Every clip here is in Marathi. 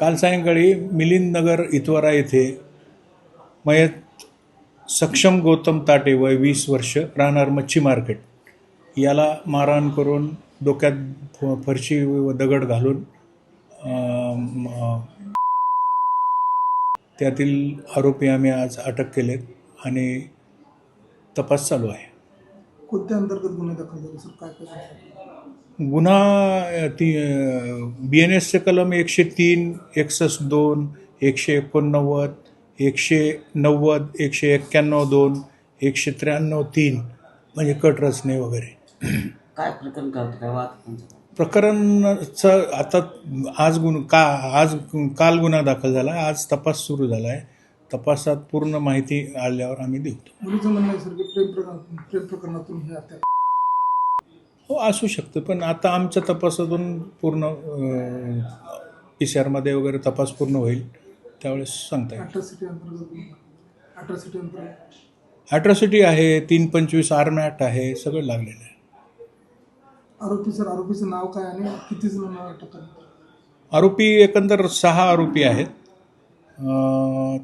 काल सायंकाळी मिलिंद नगर इतवारा येथे मयत सक्षम गौतम ताटे वय वीस वर्ष राहणार मच्छी मार्केट. याला मारहाण करून डोक्यात फ- फरशी व दगड घालून त्यातील आरोपी आम्ही आज अटक केलेत आणि तपास चालू आहे. कोणत्या अंतर्गत गुन्हे दाखल झाले सर? काय गुन्हा ती बी एन एसचे कलम एकशे तीन एकसष्ट दोन एकशे एकोणनव्वद एकशे नव्वद एकशे एक्क्याण्णव दोन एकशे त्र्याण्णव तीन म्हणजे कट रचने वगैरे. काय प्रकरण प्रकरणाचं आता आज गुन्हा का आज काल गुन्हा दाखल झाला आज तपास सुरू झाला आहे तपासात पूर्ण माहिती आल्यावर आम्ही देऊ. हे असू शकतं. पण आता आमच्या तपासातून पूर्ण पी सी आरमध्ये वगैरे तपास पूर्ण होईल त्यावेळेस सांगता येईल. अट्रॉसिटी ॲट्रॉसिटी आहे तीन पंचवीस आर्म ॲक्ट आहे सगळं लागलेलं आहे. आरोपी सर आरोपीचं नाव काय आणि किती अटक करण्यात आरोपी एकंदर सहा आरोपी आहेत.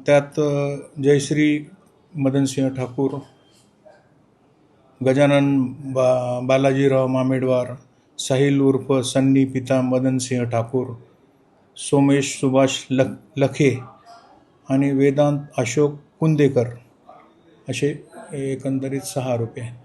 त्यात जयश्री मदनसिंह ठाकूर गजानन बा बालाजीराव मामेडवार साहिल उर्फ सन्नी पिता मदनसिंह ठाकूर सोमेश सुभाष लख लखे आणि वेदांत अशोक कुंदेकर असे एकंदरीत सहा आरोपी आहेत.